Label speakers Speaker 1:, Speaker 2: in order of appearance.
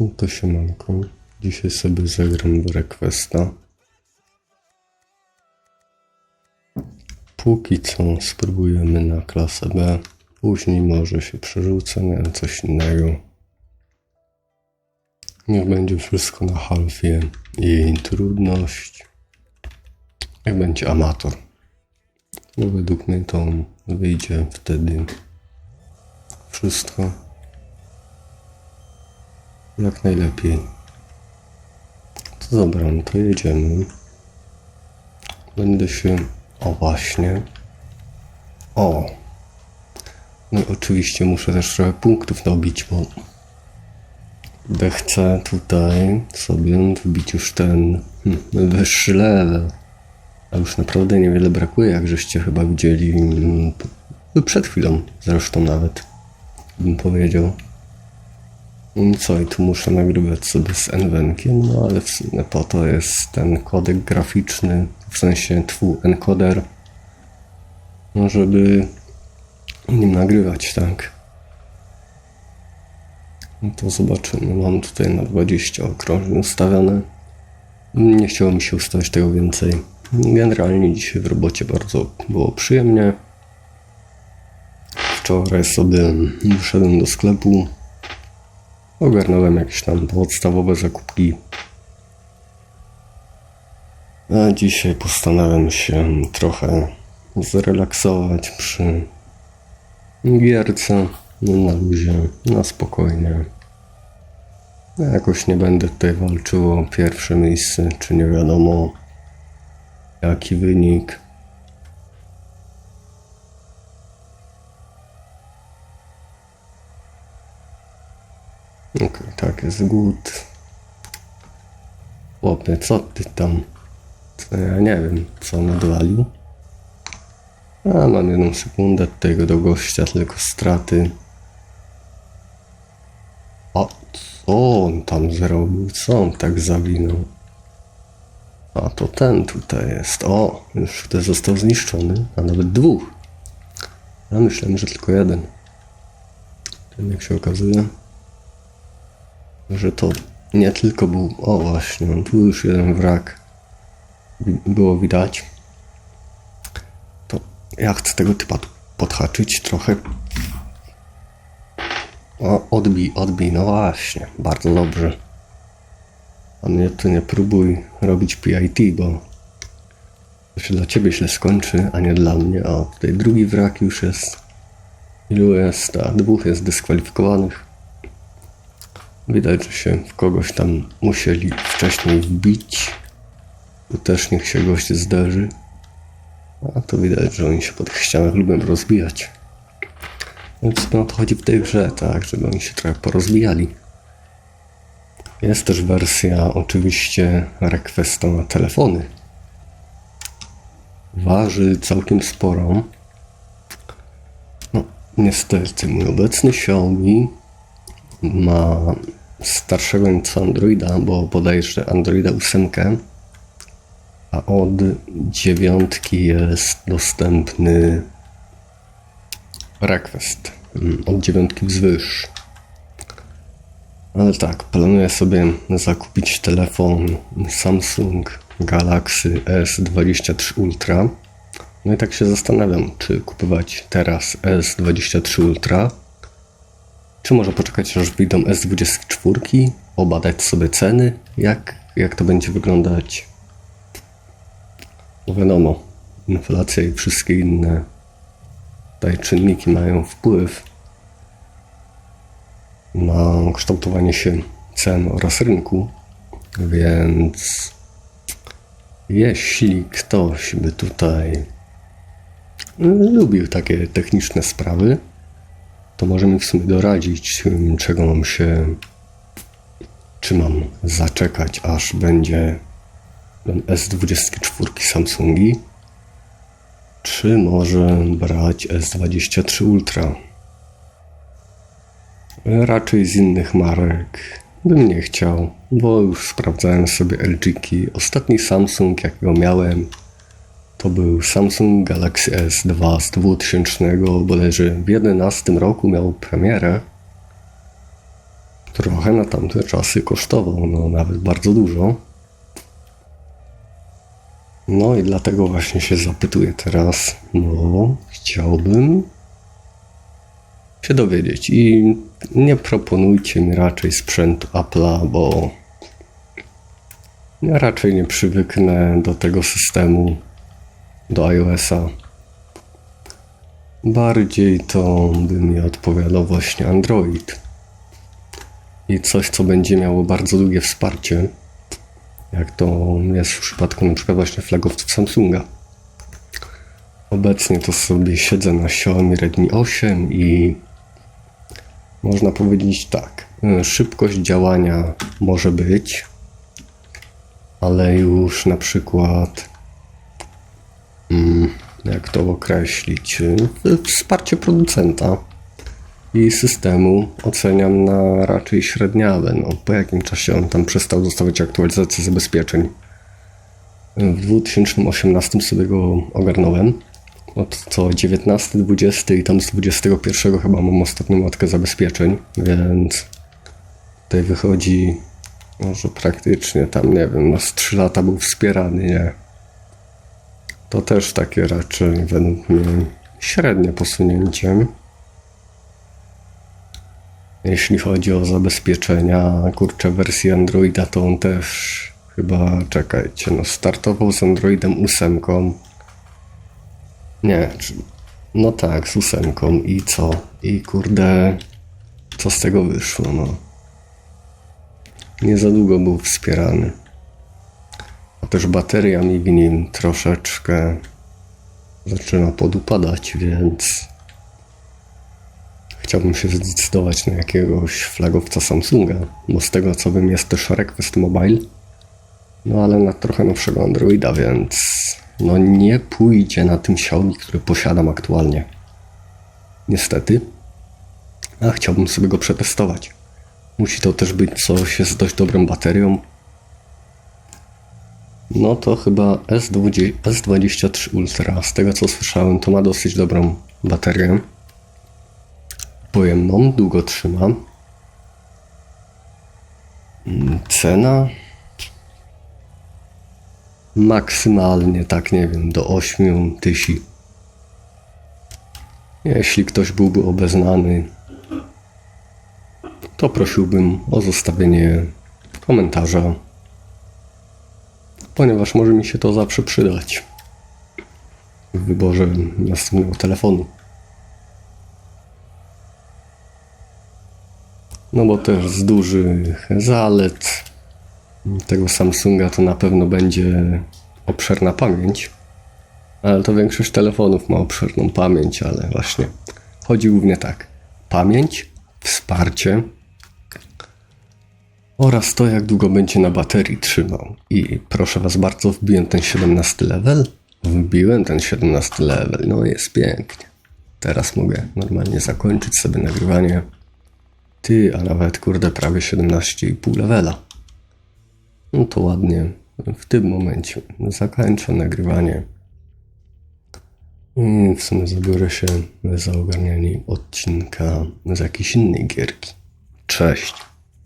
Speaker 1: No to siemanko. Dzisiaj sobie zagram w Requesta. Póki co spróbujemy na klasę B. Później może się przerzucę na coś innego. Niech będzie wszystko na halfie i trudność. Niech będzie amator. No według mnie to wyjdzie wtedy wszystko jak najlepiej. To dobra, no to jedziemy. Będę się... O właśnie. O! No i oczywiście muszę też trochę punktów nabić, bo... Chcę tutaj sobie wbić już ten hmm, wyższy level. A już naprawdę niewiele brakuje, jak żeście chyba widzieli mm, p- przed chwilą zresztą nawet, bym powiedział. No co, i tu muszę nagrywać sobie z Nvenkiem, no ale w sumie po to jest ten kodek graficzny, w sensie twu encoder, no żeby nim nagrywać, tak. No to zobaczymy, mam tutaj na 20 okrążeń ustawione. Nie chciało mi się ustawić tego więcej. Generalnie dzisiaj w robocie bardzo było przyjemnie. Wczoraj sobie wyszedłem do sklepu, Ogarnąłem jakieś tam podstawowe zakupki. A dzisiaj postanowiłem się trochę zrelaksować przy gierce. No, na luzie, na spokojnie. Ja jakoś nie będę tutaj walczył o pierwsze miejsce, czy nie wiadomo jaki wynik. Okej, tak, jest good. Chłopie, co ty tam? Co ja nie wiem, co on odwalił. A, mam jedną sekundę tego do gościa, tylko straty. O, co on tam zrobił? Co on tak zawinął? A to ten tutaj jest. O, już tutaj został zniszczony, a nawet dwóch. Ja myślałem, że tylko jeden. Ten jak się okazuje że to nie tylko był. O, właśnie, no tu już jeden wrak było widać. To ja chcę tego typa tu podhaczyć trochę. O, odbij, odbij, no właśnie, bardzo dobrze. A mnie tu nie próbuj robić PIT, bo to się dla ciebie źle skończy, a nie dla mnie. A tutaj drugi wrak już jest. Ilu jest? A dwóch jest dyskwalifikowanych. Widać, że się w kogoś tam musieli wcześniej wbić. Tu też niech się gość zderzy. A to widać, że oni się po tych ścianach lubią rozbijać. Więc no to chodzi w tej grze, tak, żeby oni się trochę porozbijali. Jest też wersja oczywiście Requesta na telefony. Waży całkiem sporo. No, niestety mój obecny Xiaomi ma starszego nieco Androida, bo bodajże Androida 8, a od dziewiątki jest dostępny Request. mm, Od dziewiątki wzwyż. Ale tak, planuję sobie zakupić telefon Samsung Galaxy S23 Ultra. No i tak się zastanawiam, czy kupować teraz S23 Ultra, czy może poczekać, aż wyjdą S24, obadać sobie ceny, jak, jak to będzie wyglądać? No wiadomo, inflacja i wszystkie inne tutaj czynniki mają wpływ na kształtowanie się cen oraz rynku, więc jeśli ktoś by tutaj lubił takie techniczne sprawy, to może mi w sumie doradzić, czego mam się, czy mam zaczekać, aż będzie ten S24 Samsungi, czy może brać S23 Ultra. Raczej z innych marek bym nie chciał, bo już sprawdzałem sobie LG-ki. Ostatni Samsung, jakiego miałem, to był Samsung Galaxy S2 z 2000, bodajże w 2011 roku miał premierę. trochę na tamte czasy kosztował, no nawet bardzo dużo. No i dlatego właśnie się zapytuję teraz, no chciałbym się dowiedzieć i nie proponujcie mi raczej sprzętu Apple'a, bo ja raczej nie przywyknę do tego systemu, do iOS-a. Bardziej to by mi odpowiadał właśnie Android. I coś, co będzie miało bardzo długie wsparcie, jak to jest w przypadku przykład właśnie flagowców Samsunga. Obecnie to sobie siedzę na Xiaomi Redmi 8 i można powiedzieć tak, y, szybkość działania może być, ale już na przykład jak to określić, y, wsparcie producenta i systemu oceniam na raczej średniawe. No, po jakim czasie on tam przestał dostawać aktualizację zabezpieczeń. W 2018 sobie go ogarnąłem. Od co 19, 20 i tam z 21 chyba mam ostatnią matkę zabezpieczeń, więc tutaj wychodzi, może praktycznie tam, nie wiem, no z 3 lata był wspierany, nie? To też takie raczej według mnie średnie posunięcie. Jeśli chodzi o zabezpieczenia, kurczę, wersji Androida, to on też chyba, czekajcie, no startował z Androidem 8. Nie, no tak, z 8 i co? I kurde, co z tego wyszło, no. Nie za długo był wspierany. Też bateria mi w nim troszeczkę zaczyna podupadać, więc chciałbym się zdecydować na jakiegoś flagowca Samsunga, bo z tego co wiem jest też Request Mobile, no ale na trochę nowszego Androida, więc no nie pójdzie na tym Xiaomi, który posiadam aktualnie. Niestety. A chciałbym sobie go przetestować. Musi to też być coś z dość dobrą baterią. No to chyba S20, S23 Ultra. Z tego co słyszałem, to ma dosyć dobrą baterię. Pojemną, długo trzyma. Mm, Cena maksymalnie, tak nie wiem, do 8 tysięcy. Jeśli ktoś byłby obeznany, to prosiłbym o zostawienie komentarza, ponieważ może mi się to zawsze przydać w wyborze następnego telefonu. No bo też z dużych zalet tego Samsunga to na pewno będzie obszerna pamięć. Ale to większość telefonów ma obszerną pamięć, ale właśnie chodzi głównie tak. Pamięć, wsparcie oraz to, jak długo będzie na baterii trzymał. I proszę Was bardzo, wbiłem ten 17 level. Wbiłem ten 17 level, no jest pięknie. Teraz mogę normalnie zakończyć sobie nagrywanie. Ty, a nawet kurde prawie 17,5 levela. No to ładnie w tym momencie zakończę nagrywanie. I w sumie zabiorę się za ogarnianie odcinka z jakiejś innej gierki. Cześć.